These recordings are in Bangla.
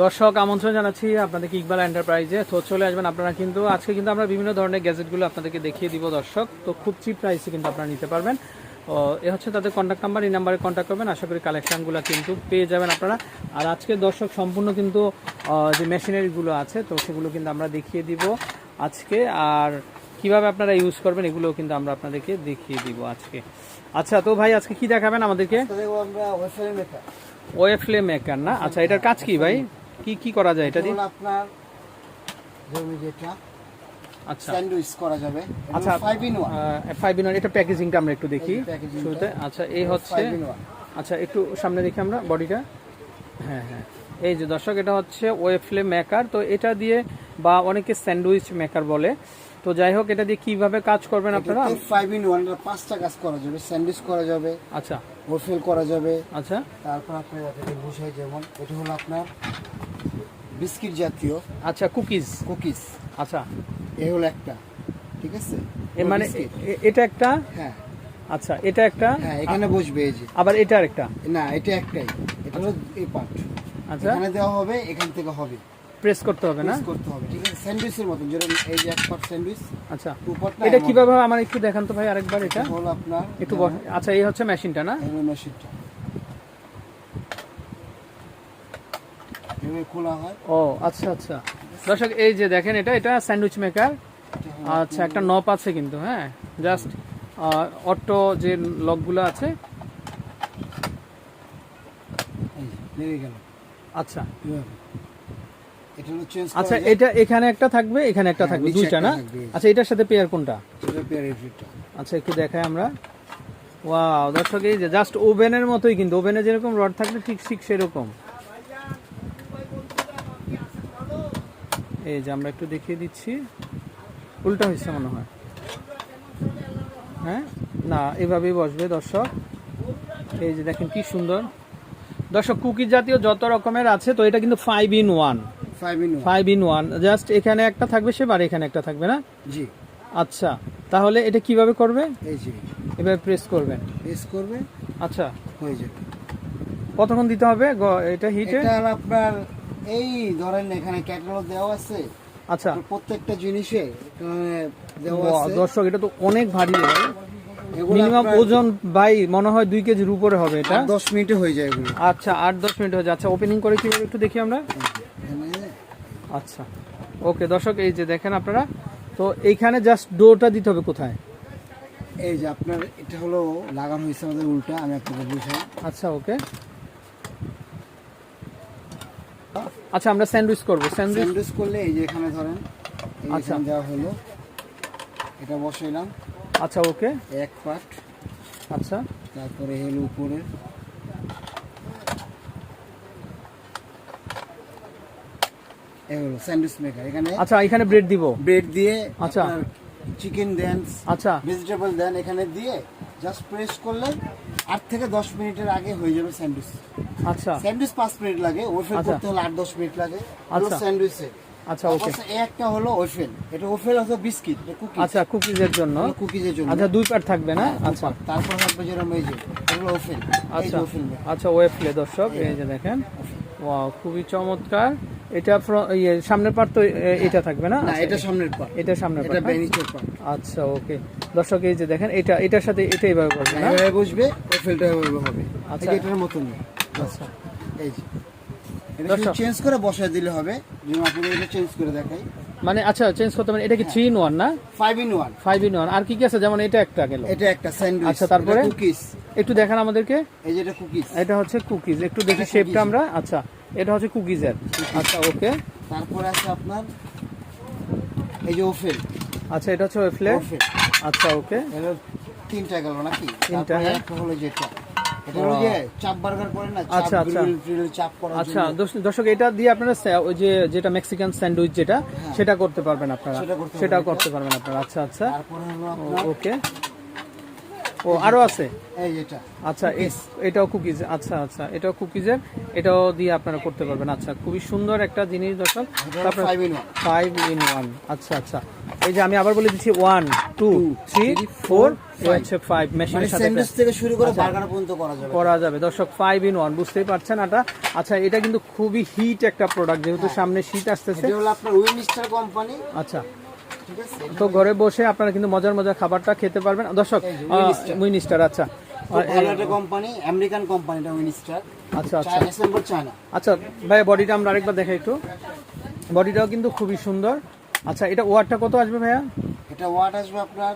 দর্শক আমন্ত্রণ জানাচ্ছি আপনাদেরকে ইকবাল এন্টারপ্রাইজে। তো চলে আসবেন আপনারা কিন্তু আজকে কিন্তু আমরা বিভিন্ন ধরনের গ্যাজেটগুলো আপনাদেরকে দেখিয়ে দিব দর্শক। তো খুব চিপ প্রাইসে কিন্তু আপনারা নিতে পারবেন। ও, এ হচ্ছে তাদের কন্ট্যাক্ট নাম্বার এই নাম্বারে কন্ট্যাক্ট করবেন। আশা করি কালেকশনগুলো কিন্তু পেয়ে যাবেন আপনারা। আর আজকে দর্শক সম্পূর্ণ কিন্তু যে মেশিনারিগুলো আছে তো সেগুলো কিন্তু আমরা দেখিয়ে দিব আজকে। আর কীভাবে আপনারা ইউজ করবেন এগুলো কিন্তু আমরা আপনাদেরকে দেখিয়ে দিব আজকে। আচ্ছা তো ভাই আজকে কি দেখাবেন আমাদেরকে? ওয়েফলে মেকার না? আচ্ছা এটার কাজ কি ভাই? কি কি করা যায় এটা দিয়ে? আপনার ধরুন যেটা আচ্ছা। স্যান্ডউইচ করা যাবে। আচ্ছা 5 ইন ওয়ান ফাইভ ইন এটা প্যাকেজিংটা আমরা একটু দেখি। শুরুতে। আচ্ছা এই হচ্ছে আচ্ছা একটু সামনে দেখি আমরা বডিটা। হ্যাঁ হ্যাঁ। এই যে দর্শক এটা হচ্ছে ওয়েফলে মেকার তো এটা দিয়ে বা অনেকে স্যান্ডউইচ মেকার বলে। তো যাই হোক এটা দিয়ে কীভাবে কাজ করবেন আপনারা? ফাইভ ইন ওয়ান পাঁচটা কাজ করা যাবে স্যান্ডউইচ করা যাবে আচ্ছা। ওয়েফেল করা যাবে। আচ্ছা। তারপর আপনার এটাকে বুঝাই যেমন এটা হলো আপনার বিস্কিট জাতীয়। আচ্ছা কুকিজ কুকিজ আচ্ছা। এ হলো একটা ঠিক আছে? এ মানে এটা একটা? হ্যাঁ। আচ্ছা এটা একটা? হ্যাঁ এখানে বসবে এই যে। আবার এটা আরেকটা? না এটা একটাই। এটা হলো এই পার্ট আচ্ছা। এখানে দেওয়া হবে এখান থেকে হবে। প্রেস করতে হবে না? করতে হবে ঠিক আছে? স্যান্ডউইচের মতন যেরকম এই যে এক স্যান্ডউইচ আচ্ছা। এটা। কীভাবে আমার একটু দেখান তো ভাই আরেকবার এটা। হলো আপনার। একটু বস- আচ্ছা এই হচ্ছে মেশিনটা না? এই মেশিনটা এভাবে খোলা হয়। ও আচ্ছা আচ্ছা। দর্শক এই যে দেখেন এটা এটা স্যান্ডউইচ মেকার আচ্ছা একটা আছে কিন্তু হ্যাঁ। জাস্ট অটো যে লকগুলো আছে। আচ্ছা এভাবে। এটা হলো চেঞ্জ আচ্ছা এটা এখানে একটা থাকবে এখানে একটা হ্যাঁ, থাকবে দুইটা না? আচ্ছা এটার সাথে পেয়ার কোনটা? আচ্ছা একটু দেখাই আমরা। ওয়াও দর্শক এই যে জাস্ট ওভেনের মতোই কিন্তু ওভেনে যেরকম রড থাকবে ঠিক ঠিক সেরকম। এই যে আমরা একটু দেখিয়ে দিচ্ছি। উল্টা হয়েছে মনে হয়। হ্যাঁ? না এভাবেই বসবে দর্শক। এই যে দেখেন কি সুন্দর। দর্শক কুকি জাতীয় যত রকমের আছে তো এটা কিন্তু five in one five in one just এখানে একটা থাকবে সেবার এখানে একটা থাকবে না? জি। আচ্ছা তাহলে এটা কীভাবে করবে? এই যে। এভাবে প্রেস করবেন প্রেস করবে। আচ্ছা। হয়ে যাবে। কতক্ষণ দিতে হবে? এটা হিটে এটা আপনার এই ধরেন এখানে ক্যাটালগ দেওয়া আছে। আচ্ছা। প্রত্যেকটা জিনিসে দেওয়া আছে। দর্শক এটা তো অনেক ভারী মিনিমাম ওজন ভাই মনে হয় দুই কেজির উপরে হবে এটা। দশ মিনিটে হয়ে যায় আচ্ছা আট দশ মিনিট হয়ে যাচ্ছে ওপেনিং করে কীভাবে একটু দেখি আমরা? আচ্ছা। ওকে দর্শক এই যে দেখেন আপনারা তো এইখানে জাস্ট ডোটা দিতে হবে কোথায়? এই যে আপনার এটা হলো লাগানো হয়েছে আমাদের উল্টা আমি আপনাকে বুঝাই। আচ্ছা ওকে। আচ্ছা আমরা স্যান্ডউইচ করব স্যান্ডউইচ। স্যান্ডউইচ করলে এই যে এখানে ধরেন আচ্ছা। দেওয়া হলো এটা বসাইলাম। আচ্ছা ওকে। এক পার্ট আচ্ছা। তারপরে হলো উপরে এই হলো স্যান্ডউইচ মেকার। এখানে আচ্ছা এখানে ব্রেড দিব? ব্রেড দিয়ে আচ্ছা। চিকেন দেন আচ্ছা। ভেজিটেবল দেন এখানে দিয়ে জাস্ট প্রেস করলে আট থেকে দশ মিনিটের আগে হয়ে যাবে স্যান্ডউইচ। আচ্ছা। স্যান্ডউইচ পাঁচ মিনিট লাগে ওফেল আচ্ছা। করতে হলে আট দশ মিনিট লাগে। আচ্ছা। স্যান্ডউইচে। আচ্ছা ওকে। একটা হলো ওফেল এটা ওফেল হচ্ছে বিস্কিট কুকি আচ্ছা কুকিজের জন্য? কুকিজের জন্য। আচ্ছা দুই পার্ট থাকবে না? আচ্ছা। তারপর থাকবে যেরকম এই যে এগুলো এই আচ্ছা। আচ্ছা ওয়েফলে দর্শক এই যে দেখেন। ওয়াও খুবই চমৎকার। এটা ফ্র- ইয়ে সামনের পার্ট তো এটা থাকবে না? না আচ্ছা, এটা সামনের পা এটা সামনের এটা পার্ট আচ্ছা ওকে। দর্শক এই যে দেখেন এটা এটার সাথে এটা এইভাবে করবে না? এভাবে বসবে এভাবে হবে আচ্ছা। এটার মতন আচ্ছা। এই যে। এটা। চেঞ্জ করে বসায় দিলে হবে। যেমন আপনাদের এটা চেঞ্জ করে দেখাই। মানে আচ্ছা চেঞ্জ করতে পারেন এটা কি থ্রি ইন ওয়ান না? Five in one five in one আর কি কি আছে? যেমন এটা একটা গেল। এটা একটা স্যান্ডউইচ আচ্ছা, তারপরে? কুকিজ একটু দেখান আমাদেরকে। এই যে এটা কুকিজ এটা হচ্ছে কুকিজ একটু দেখি শেপটা আমরা। আচ্ছা। এটা হচ্ছে কুকিজ কুকিজের আচ্ছা ওকে তারপর আছে আপনার এই যে ওফেল আচ্ছা এটা হচ্ছে ওফেল আচ্ছা ওকে তিনটা গেল নাকি? তিনটা, হ্যাঁ। একটা হলো যেটা। আচ্ছা, আচ্ছা। আচ্ছা দর্শক এটা দিয়ে আপনারা ওই যে যেটা মেক্সিকান স্যান্ডউইচ যেটা সেটা করতে পারবেন আপনারা। সেটা করতে সেটাও পারবেন, করতে পারবেন আপনারা। আচ্ছা আচ্ছা। ওকে ও আরও আছে? এই আচ্ছা এটাও কুকিজ আচ্ছা আচ্ছা এটাও কুকিজের এটাও দিয়ে আপনারা করতে পারবেন। আচ্ছা খুবই সুন্দর একটা জিনিস দর্শক। ফাইভ ইন ওয়ান আচ্ছা আচ্ছা। এই যে আমি আবার বলে দিচ্ছি ওয়ান টু থ্রি ফোর হচ্ছে ফাইভ মেশিনের সাথে থেকে শুরু করে। বার্গার পর্যন্ত করা যাবে। করা যাবে। দর্শক ফাইভ ইন ওয়ান বুঝতেই পারছেন এটা? আচ্ছা এটা কিন্তু খুবই হিট একটা প্রোডাক্ট যেহেতু সামনে শীত আসতেছে। এটা হলো আপনার উইনস্টার কোম্পানি আচ্ছা। তো ঘরে বসে আপনারা কিন্তু মজার মজার খাবারটা খেতে পারবেন। দর্শক উইনিস্টার। আচ্ছা। কোম্পানি আমেরিকান কোম্পানিটা উইনস্টার আচ্ছা আচ্ছা। আচ্ছা ভাই বডিটা আমরা আরেকবার দেখাই একটু। বডিটাও কিন্তু খুবই সুন্দর। আচ্ছা এটা ওয়াটটা কত আসবে ভাইয়া? এটা ওয়াট আসবে আপনার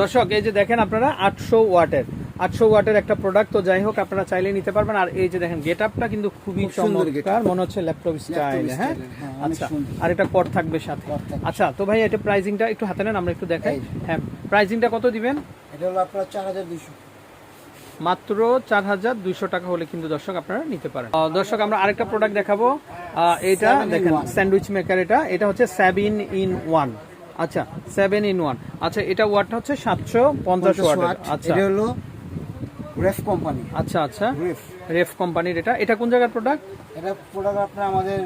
দর্শক এই যে দেখেন আপনারা আটশো ওয়াটের। আটশো ওয়াটের একটা প্রোডাক্ট তো যাই হোক আপনারা চাইলে নিতে পারবেন। আর এই যে দেখেন গেট আপটা কিন্তু খুবই সুন্দর চমৎকার। মনে হচ্ছে ল্যাপটপ স্টাইল হ্যাঁ? হ্যাঁ, আচ্ছা আর এটা কট থাকবে সাথে। আচ্ছা তো ভাই এটা প্রাইজিংটা একটু হাতে নেন আমরা একটু দেখাই। হ্যাঁ প্রাইজিংটা কত দিবেন? এটা হলো আপনার চার হাজার দুশো মাত্র চার হাজার দুইশো টাকা হলে কিন্তু দর্শক আপনারা নিতে পারেন। দর্শক আমরা আরেকটা প্রোডাক্ট দেখাবো। এটা দেখেন স্যান্ডউইচ মেকার এটা। এটা হচ্ছে সেভেন ইন ওয়ান আচ্ছা সেভেন ইন ওয়ান আচ্ছা এটা ওয়াটটা হচ্ছে সাতশো পঞ্চাশ ওয়াটের। আচ্ছা। এটা হলো রেফ কোম্পানি আচ্ছা আচ্ছা। রেফ রেফ কোম্পানির এটা। এটা কোন জায়গার প্রোডাক্ট এটা প্রোডাক্ট আপনার আমাদের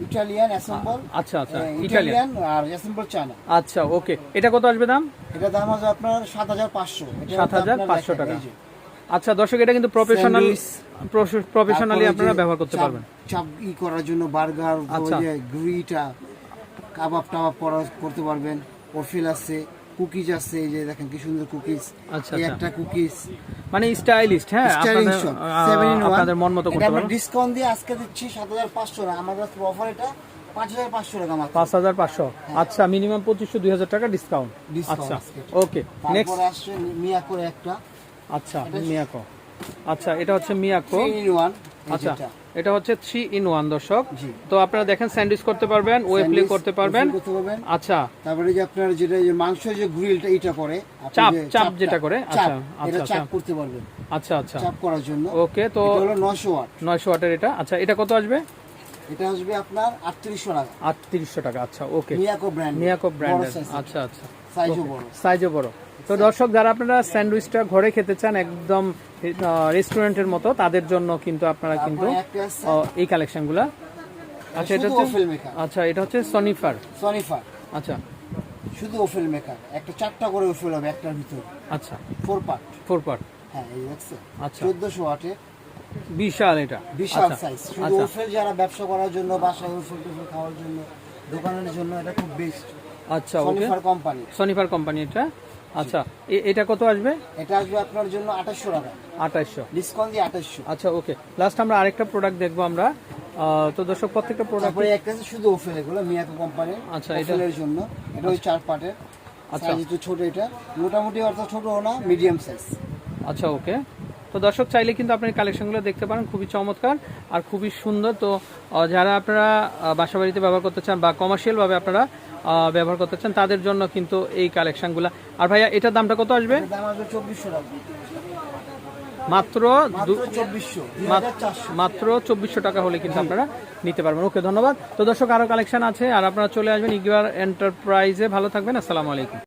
ইটালিয়ান অ্যাসেম্বল আচ্ছা আচ্ছা। ইটালিয়ান আর অ্যাসেম্বল চায়না আচ্ছা ওকে এটা কত আসবে দাম? এটা দাম আছে আপনার সাত হাজার পাঁচশো। সাত হাজার পাঁচশো টাকা। আচ্ছা দর্শক এটা কিন্তু প্রফেশনাল প্রফেশনালি আপনারা ব্যবহার করতে পারবেন। চাপ ই করার জন্য বার্গার আচ্ছা। গ্রিটা কাবাব টাবাব করা- করতে পারবেন। ওফেল আছে। কুকিজ আছে এই যে দেখেন কি সুন্দর কুকিজ আচ্ছা, এই আচ্ছা। একটা কুকিজ মানে স্টাইলিস্ট হ্যাঁ আপনাদের আপনাদের মন মতো করতে পারবেন ডিসকাউন্ট দিয়ে আজকে দিচ্ছি সাত হাজার পাঁচশো টাকা। আমাদের অফার এটা পাঁচ হাজার পাঁচশো টাকা মাত্র। পাঁচ হাজার পাঁচশো। আচ্ছা মিনিমাম পঁচিশশো দুই হাজার টাকা ডিসকাউন্ট আচ্ছা ওকে নেক্সট তারপরে আসছে মিয়া করে একটা। আচ্ছা মিয়াকো। আচ্ছা এটা হচ্ছে মিয়াকো। আচ্ছা এটা হচ্ছে থ্রি ইন ওয়ান দর্শক। তো আপনারা দেখেন স্যান্ডউইচ করতে পারবেন ওয়েফলি করতে পারবেন। আচ্ছা। তারপরে যে আপনার যেটা যে মাংস যে গ্রিলটা এটা করে চাপ, চাপ যেটা করে, আচ্ছা, আচ্ছা, চাপ আচ্ছা। করতে পারবেন। আচ্ছা আচ্ছা। চাপ করার জন্য। ওকে তো হলো 900 ওয়াট। নয়শো ওয়াটের এটা। আচ্ছা এটা কত আসবে? এটা আসবে আপনার আটত্রিশশো টাকা। আটত্রিশশো টাকা আচ্ছা ওকে মিয়াকো ব্র্যান্ড মিয়াকো ব্র্যান্ডের আচ্ছা আচ্ছা। সাইজও বড়। সাইজও বড়। তো দর্শক যারা আপনারা স্যান্ডউইচটা ঘরে খেতে চান একদম রেস্টুরেন্টের মতো তাদের জন্য কিন্তু আপনারা কিন্তু এই কালেকশনগুলা। আচ্ছা এটা হচ্ছে আচ্ছা এটা হচ্ছে সনিফার সনিফার আচ্ছা। শুধু ওফেল মেকার একটা চারটা করে ওফেল হবে একটার ভিতর। আচ্ছা। ফোর পার্ট ফোর পার্ট হ্যাঁ এই দেখছে আচ্ছা। চোদ্দশো ওয়াটে বিশাল এটা। বিশাল আচ্ছা, সাইজ শুধু আচ্ছা। ওফেল যারা ব্যবসা করার জন্য বাসায় ওফেল টোফেল খাওয়ার জন্য দোকানের জন্য এটা খুব বেস্ট আচ্ছা ওকে। সনিফার কোম্পানি সনিফার কোম্পানি এটা। আচ্ছা এটা কত আসবে? এটা আসবে আপনার জন্য আঠাশশো টাকা। আঠাইশশো ডিসকাউন্ট দিয়ে আঠাশশো। আচ্ছা ওকে। লাস্ট আমরা আরেকটা প্রোডাক্ট দেখব আমরা। তো দর্শক প্রত্যেকটা প্রোডাক্ট তারপরে একটা শুধু ওফেল এগুলো মিয়াকো কোম্পানির আচ্ছা, এটা- ওফেলের জন্য। এটা ওই চার পার্টের আচ্ছা। একটু ছোট এটা। মোটামুটি অর্থাৎ ছোট না মিডিয়াম সাইজ আচ্ছা ওকে। তো দর্শক চাইলে কিন্তু আপনি কালেকশনগুলো দেখতে পারেন। খুবই চমৎকার আর খুবই সুন্দর। তো যারা আপনারা বাসা বাড়িতে ব্যবহার করতে চান বা কমার্শিয়ালভাবে আপনারা ব্যবহার করতে চান তাদের জন্য কিন্তু এই কালেকশনগুলো আর ভাইয়া এটার দামটা কত আসবে? মাত্র মাত্র চব্বিশশো। টাকা হলে কিন্তু আপনারা নিতে পারবেন। ওকে ধন্যবাদ। তো দর্শক আরও কালেকশন আছে। আর আপনারা চলে আসবেন ইগবার এন্টারপ্রাইজে ভালো থাকবেন। আসসালামু আলাইকুম।